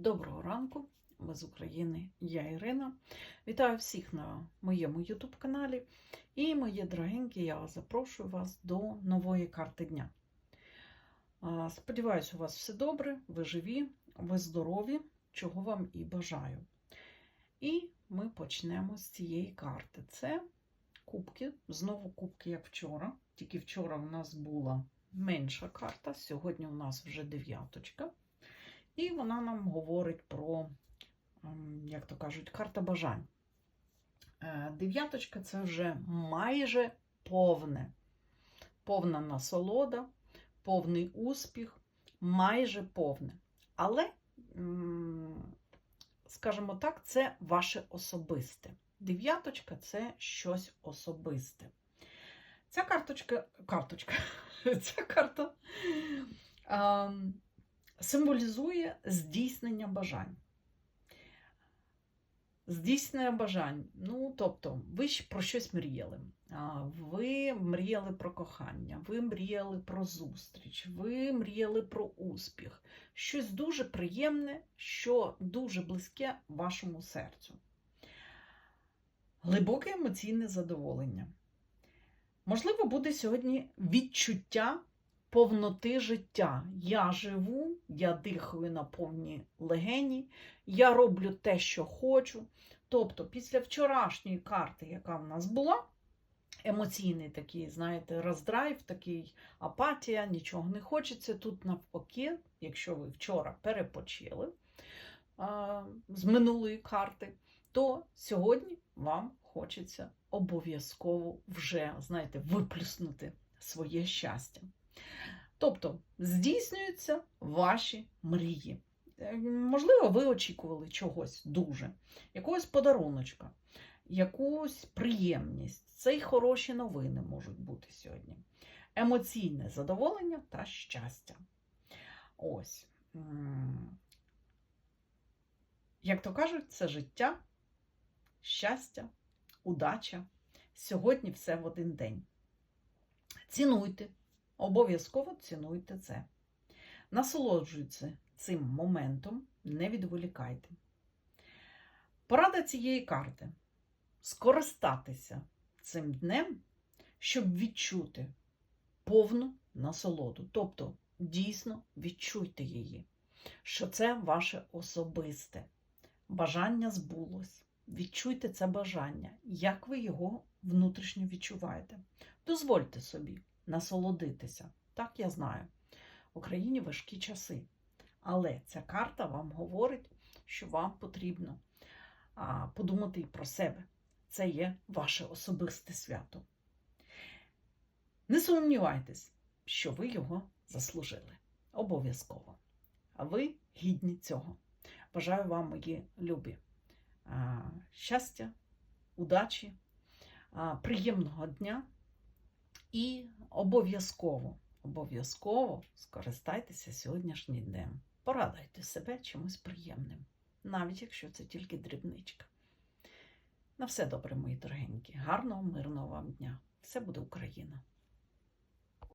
Доброго ранку, ми з України, я Ірина. Вітаю всіх на моєму YouTube каналі. І, мої дорогенькі, я запрошую вас до нової карти дня. Сподіваюсь, у вас все добре, ви живі, ви здорові, чого вам і бажаю. І ми почнемо з цієї карти. Це кубки, знову кубки, як вчора. Тільки вчора у нас була менша карта, сьогодні у нас вже дев'яточка. І вона нам говорить про, ем, як то кажуть, карта бажань. Е, Дев'яточка це вже майже повне, повна насолода, повний успіх, майже повне. Але, скажімо так, це ваше особисте. Дев'яточка це щось особисте. Ця карточка, карточка, ця карта. Символізує здійснення бажань. Здійснення бажань. Ну, тобто, ви ж про щось мріяли. Ви мріяли про кохання, ви мріяли про зустріч, ви мріяли про успіх. Щось дуже приємне, що дуже близьке вашому серцю. Глибоке емоційне задоволення. Можливо, буде сьогодні відчуття повноти життя. Я живу, я дихаю на повні легені, я роблю те, що хочу. Тобто, після вчорашньої карти, яка в нас була, емоційний такий, знаєте, роздрайв, такий апатія, нічого не хочеться. Тут навпаки, якщо ви вчора перепочили а, з минулої карти, то сьогодні вам хочеться обов'язково вже, знаєте, виплюснути своє щастя. Тобто здійснюються ваші мрії. Е, Можливо, ви очікували чогось дуже, якогось подаруночка, якусь приємність. Це й хороші новини можуть бути сьогодні. Емоційне задоволення та щастя. Ось. Як то кажуть, це життя, щастя, удача. Сьогодні все в один день. Цінуйте, обов'язково цінуйте це. Насолоджуйтеся цим моментом, не відволікайте. Порада цієї карти скористатися цим днем, щоб відчути повну насолоду. Тобто, дійсно відчуйте її, що це ваше особисте. Бажання збулось. Відчуйте це бажання, як ви його внутрішньо відчуваєте. Дозвольте собі насолодитися. Так, я знаю. В Україні важкі часи. Але ця карта вам говорить, що вам потрібно подумати і про себе. Це є ваше особисте свято. Не сумнівайтесь, що ви його заслужили. Обов'язково. А ви гідні цього. Бажаю вам, мої любі, щастя, удачі, приємного дня. І обов'язково, обов'язково скористайтеся сьогоднішнім днем. Порадуйте себе чимось приємним, навіть якщо це тільки дрібничка. На все добре, мої дорогенькі. Гарного, мирного вам дня! Все буде Україна!